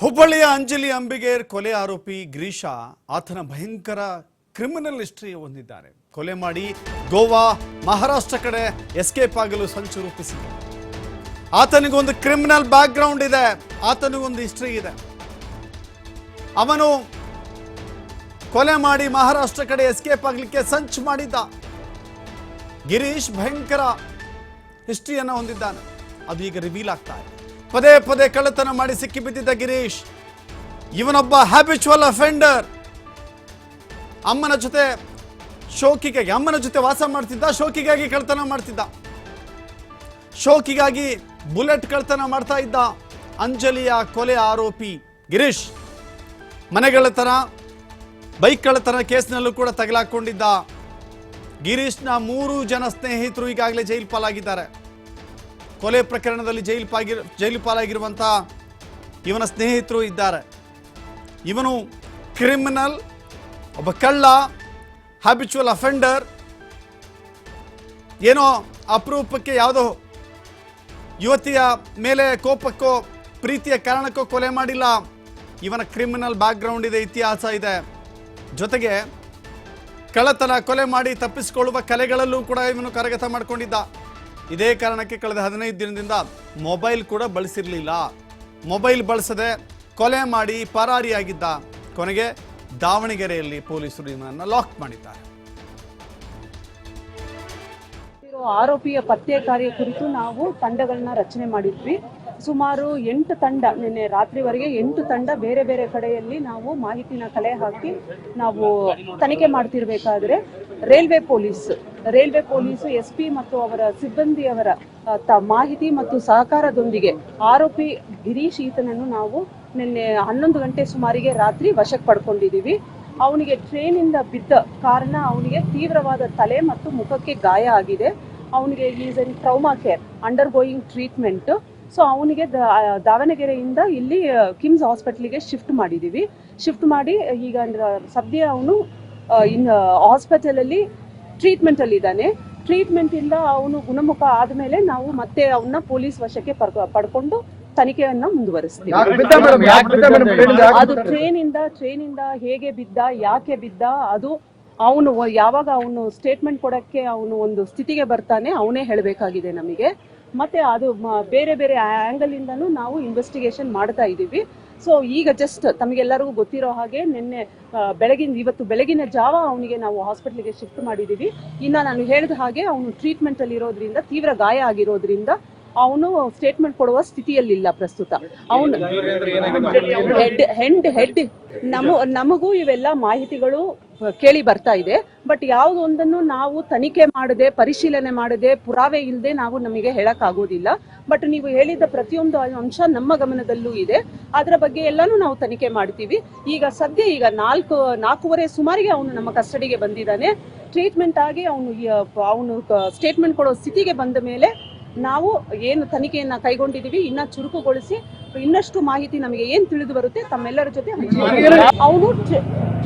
ಹುಬ್ಬಳ್ಳಿಯ ಅಂಜಲಿ ಅಂಬಿಗೇರ್ ಕೊಲೆ ಆರೋಪಿ ಗಿರೀಶ ಆತನ ಭಯಂಕರ ಕ್ರಿಮಿನಲ್ ಹಿಸ್ಟ್ರಿ ಹೊಂದಿದ್ದಾರೆ. ಕೊಲೆ ಮಾಡಿ ಗೋವಾ, ಮಹಾರಾಷ್ಟ್ರ ಕಡೆ ಎಸ್ಕೇಪ್ ಆಗಲು ಸಂಚು ರೂಪಿಸಿದ. ಆತನಿಗೊಂದು ಕ್ರಿಮಿನಲ್ ಬ್ಯಾಕ್ ಗ್ರೌಂಡ್ ಇದೆ, ಆತನಿಗೊಂದು ಹಿಸ್ಟ್ರಿ ಇದೆ. ಅವನು ಕೊಲೆ ಮಾಡಿ ಮಹಾರಾಷ್ಟ್ರ ಕಡೆ ಎಸ್ಕೇಪ್ ಆಗಲಿಕ್ಕೆ ಸಂಚು ಮಾಡಿದ್ದ. ಗಿರೀಶ್ ಭಯಂಕರ ಹಿಸ್ಟ್ರಿಯನ್ನು ಹೊಂದಿದ್ದಾನೆ. ಅದು ಈಗ ರಿವೀಲ್ ಆಗ್ತಾ ಇದೆ. ಪದೇ ಪದೇ ಕಳ್ಳತನ ಮಾಡಿ ಸಿಕ್ಕಿಬಿದ್ದಿದ್ದ ಗಿರೀಶ್. ಇವನೊಬ್ಬ ಹ್ಯಾಬಿಚುವಲ್ ಅಫೆಂಡರ್ ಅಮ್ಮನ ಜೊತೆ ಶೋಕಿಗಾಗಿ ಅಮ್ಮನ ಜೊತೆ ವಾಸ ಮಾಡ್ತಿದ್ದ, ಶೋಕಿಗಾಗಿ ಕಳ್ತನ ಮಾಡ್ತಿದ್ದ. ಶೋಕಿಗಾಗಿ ಬುಲೆಟ್ ಕಳ್ತನ ಮಾಡ್ತಾ ಇದ್ದ ಅಂಜಲಿಯ ಕೊಲೆ ಆರೋಪಿ ಗಿರೀಶ್. ಮನೆಗಳತನ ಬೈಕ್ ಕಳ್ಳತನ ಕೇಸ್ನಲ್ಲೂ ಕೂಡ ತಗಲಾಕೊಂಡಿದ್ದ ಗಿರೀಶ್ನ ಮೂರು ಜನ ಸ್ನೇಹಿತರು ಈಗಾಗಲೇ ಜೈಲ್ ಪಾಲಾಗಿದ್ದಾರೆ. ಕೊಲೆ ಪ್ರಕರಣದಲ್ಲಿ ಜೈಲು ಪಾಗಿರ್ ಜೈಲು ಪಾಲಾಗಿರುವಂಥ ಇವನ ಸ್ನೇಹಿತರು ಇದ್ದಾರೆ. ಇವನು ಕ್ರಿಮಿನಲ್ ಒಬ್ಬ ಕಳ್ಳ ಹ್ಯಾಬಿಚುವಲ್ ಅಫೆಂಡರ್ ಏನೋ ಅಪರೂಪಕ್ಕೆ ಯಾವುದೋ ಯುವತಿಯ ಮೇಲೆ ಕೋಪಕ್ಕೋ, ಪ್ರೀತಿಯ ಕಾರಣಕ್ಕೋ ಕೊಲೆ ಮಾಡಿಲ್ಲ. ಇವನ ಕ್ರಿಮಿನಲ್ ಬ್ಯಾಕ್ಗ್ರೌಂಡ್ ಇದೆ, ಇತಿಹಾಸ ಇದೆ. ಜೊತೆಗೆ ಕಳ್ಳತನ, ಕೊಲೆ ಮಾಡಿ ತಪ್ಪಿಸಿಕೊಳ್ಳುವ ಕಲೆಗಳಲ್ಲೂ ಕೂಡ ಇವನು ಕರಗತ ಮಾಡಿಕೊಂಡಿದ್ದ. ಇದೇ ಕಾರಣಕ್ಕೆ ಕಳೆದ ಹದಿನೈದು ದಿನದಿಂದ ಮೊಬೈಲ್ ಕೂಡ ಬಳಸಿರಲಿಲ್ಲ. ಮೊಬೈಲ್ ಬಳಸದೆ ಕೊಲೆ ಮಾಡಿ ಪರಾರಿಯಾಗಿದ್ದ ಕೊನೆಗೆ ದಾವಣಗೆರೆಯಲ್ಲಿ ಪೊಲೀಸರು ಇವನನ್ನು ಲಾಕ್ ಮಾಡಿದ್ದಾರೆ. ಆರೋಪಿಯ ಪತ್ತೆ ಕಾರ್ಯ ಕುರಿತು ನಾವು ತಂಡಗಳನ್ನ ರಚನೆ ಮಾಡಿದ್ವಿ. ಸುಮಾರು ಎಂಟು ತಂಡ, ನಿನ್ನೆ ರಾತ್ರಿವರೆಗೆ ಎಂಟು ತಂಡ ಬೇರೆ ಬೇರೆ ಕಡೆಯಲ್ಲಿ ನಾವು ಮಾಹಿತಿನ ಕಲೆ ಹಾಕಿ ನಾವು ತನಿಖೆ ಮಾಡ್ತಿರ್ಬೇಕಾದ್ರೆ railway police railway police S P ಮತ್ತು ಅವರ ಸಿಬ್ಬಂದಿಯವರ ಮಾಹಿತಿ ಮತ್ತು ಸಹಕಾರದೊಂದಿಗೆ ಆರೋಪಿ ಗಿರೀಶ್ ಈತನನ್ನು ನಾವು ನಿನ್ನೆ ಹನ್ನೊಂದು ಗಂಟೆ ಸುಮಾರಿಗೆ ರಾತ್ರಿ ವಶಕ್ಕೆ ಪಡ್ಕೊಂಡಿದ್ದೀವಿ. ಅವನಿಗೆ ಟ್ರೈನಿಂದ ಬಿದ್ದ ಕಾರಣ ಅವನಿಗೆ ತೀವ್ರವಾದ ತಲೆ ಮತ್ತು ಮುಖಕ್ಕೆ ಗಾಯ ಆಗಿದೆ. ಅವನಿಗೆ is in trauma care undergoing treatment so ಅವನಿಗೆ ದಾವಣಗೆರೆಯಿಂದ ಇಲ್ಲಿ ಕಿಮ್ಸ್ ಹಾಸ್ಪಿಟ್ಲಿಗೆ ಶಿಫ್ಟ್ ಮಾಡಿದ್ದೀವಿ. ಶಿಫ್ಟ್ ಮಾಡಿ ಈಗ ಸದ್ಯ ಅವನು ಇನ್ ಹಾಸ್ಪಿಟಲಲ್ಲಿ ಟ್ರೀಟ್ಮೆಂಟಲ್ಲಿ ಇದ್ದಾನೆ. ಟ್ರೀಟ್ಮೆಂಟಿಂದ ಅವನು ಗುಣಮುಖ ಆದಮೇಲೆ ನಾವು ಮತ್ತೆ ಅವನ್ನ ಪೊಲೀಸ್ ವಶಕ್ಕೆ ಪಡ್ಕೊ- ಪಡ್ಕೊಂಡು ತನಿಖೆಯನ್ನ ಮುಂದುವರಿಸ್ತೀವಿ. ಅದು ಟ್ರೈನಿಂದ ಅದು ಟ್ರೈನ್ ಇಂದ ಟ್ರೈನ್ ಇಂದ ಹೇಗೆ ಬಿದ್ದ ಯಾಕೆ ಬಿದ್ದ ಅದು ಅವನು ಯಾವಾಗ ಅವನು ಸ್ಟೇಟ್ಮೆಂಟ್ ಕೊಡಕ್ಕೆ ಅವನು ಒಂದು ಸ್ಥಿತಿಗೆ ಬರ್ತಾನೆ ಅವನೇ ಹೇಳಬೇಕಾಗಿದೆ ನಮಗೆ. ಮತ್ತೆ ಅದು ಬೇರೆ ಬೇರೆ ಆಂಗಲ್ ಇಂದನು ನಾವು ಇನ್ವೆಸ್ಟಿಗೇಷನ್ ಮಾಡ್ತಾ ಇದ್ದೀವಿ. ಸೊ ಈಗ ಜಸ್ಟ್ ತಮಗೆಲ್ಲರಿಗೂ ಗೊತ್ತಿರೋ ಹಾಗೆ ನಿನ್ನೆ ಬೆಳಗಿನ, ಇವತ್ತು ಬೆಳಗಿನ ಜಾವ ಅವನಿಗೆ ನಾವು ಹಾಸ್ಪಿಟ್ಲಿಗೆ ಶಿಫ್ಟ್ ಮಾಡಿದ್ದೀವಿ. ಇನ್ನ ನಾನು ಹೇಳಿದ ಹಾಗೆ ಅವನು ಟ್ರೀಟ್ಮೆಂಟಲ್ಲಿ ಇರೋದ್ರಿಂದ, ತೀವ್ರ ಗಾಯ ಆಗಿರೋದ್ರಿಂದ ಅವನು ಸ್ಟೇಟ್ಮೆಂಟ್ ಕೊಡುವ ಸ್ಥಿತಿಯಲ್ಲಿಲ್ಲ ಪ್ರಸ್ತುತ. ಅವನು ಹೆಡ್ ಹೆಂಡ್ ಹೆಡ್ ನಮ ನಮಗೂ ಇವೆಲ್ಲ ಮಾಹಿತಿಗಳು ಕೇಳಿ ಬರ್ತಾ ಇದೆ. ಬಟ್ ಯಾವುದೊಂದನ್ನು ನಾವು ತನಿಖೆ ಮಾಡದೆ ಪರಿಶೀಲನೆ ಮಾಡದೆ ಪುರಾವೆ ಇಲ್ಲದೆ ನಾವು ನಮಗೆ ಹೇಳಕ್ ಆಗೋದಿಲ್ಲ ಬಟ್ ನೀವು ಹೇಳಿದ ಪ್ರತಿಯೊಂದು ಅಂಶ ನಮ್ಮ ಗಮನದಲ್ಲೂ ಇದೆ. ಅದರ ಬಗ್ಗೆ ಎಲ್ಲಾನು ನಾವು ತನಿಖೆ ಮಾಡ್ತೀವಿ. ಈಗ ಸದ್ಯ ಈಗ ನಾಲ್ಕು ನಾಲ್ಕೂವರೆ ಸುಮಾರಿಗೆ ಅವನು ನಮ್ಮ ಕಸ್ಟಡಿಗೆ ಬಂದಿದ್ದಾನೆ. ಟ್ರೀಟ್ಮೆಂಟ್ ಆಗಿ ಅವನು ಅವನು ಸ್ಟೇಟ್ಮೆಂಟ್ ಕೊಡೋ ಸ್ಥಿತಿಗೆ ಬಂದ ಮೇಲೆ ನಾವು ಏನು ತನಿಖೆಯನ್ನ ಕೈಗೊಂಡಿದ್ದೀವಿ ಇನ್ನ ಚುರುಕುಗೊಳಿಸಿ ಇನ್ನಷ್ಟು ಮಾಹಿತಿ ನಮಗೆ ಏನ್ ತಿಳಿದು ಬರುತ್ತೆ ತಮ್ಮೆಲ್ಲರ ಜೊತೆ ಅವನು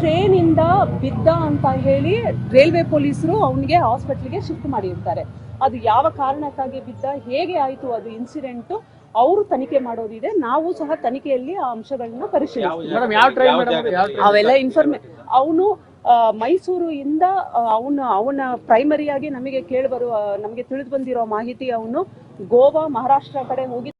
ಟ್ರೈನ್ ಇಂದ ಬಿದ್ದ ಅಂತ ಹೇಳಿ ರೈಲ್ವೆ ಪೊಲೀಸರು ಅವನಿಗೆ ಹಾಸ್ಪಿಟ್ಲಿಗೆ ಶಿಫ್ಟ್ ಮಾಡಿರ್ತಾರೆ. ಅದು ಯಾವ ಕಾರಣಕ್ಕಾಗಿ ಬಿದ್ದ ಹೇಗೆ ಆಯಿತು ಅದು ಇನ್ಸಿಡೆಂಟ್ ಅವರು ತನಿಖೆ ಮಾಡೋದಿದೆ. ನಾವು ಸಹ ತನಿಖೆಯಲ್ಲಿ ಆ ಅಂಶಗಳನ್ನ ಪರಿಶೀಲಿಸ್ತೀವಿ. ಅವೆಲ್ಲ ಇನ್ಫಾರ್ಮೇ ಅವನು ಮೈಸೂರು ಇಂದ ಅವನ ಅವನ ಪ್ರೈಮರಿಯಾಗಿ ನಮಗೆ ಕೇಳಿ ಬರುವ ನಮಗೆ ತಿಳಿದು ಬಂದಿರೋ ಮಾಹಿತಿ ಅವನು ಗೋವಾ ಮಹಾರಾಷ್ಟ್ರ ಕಡೆ ಹೋಗಿ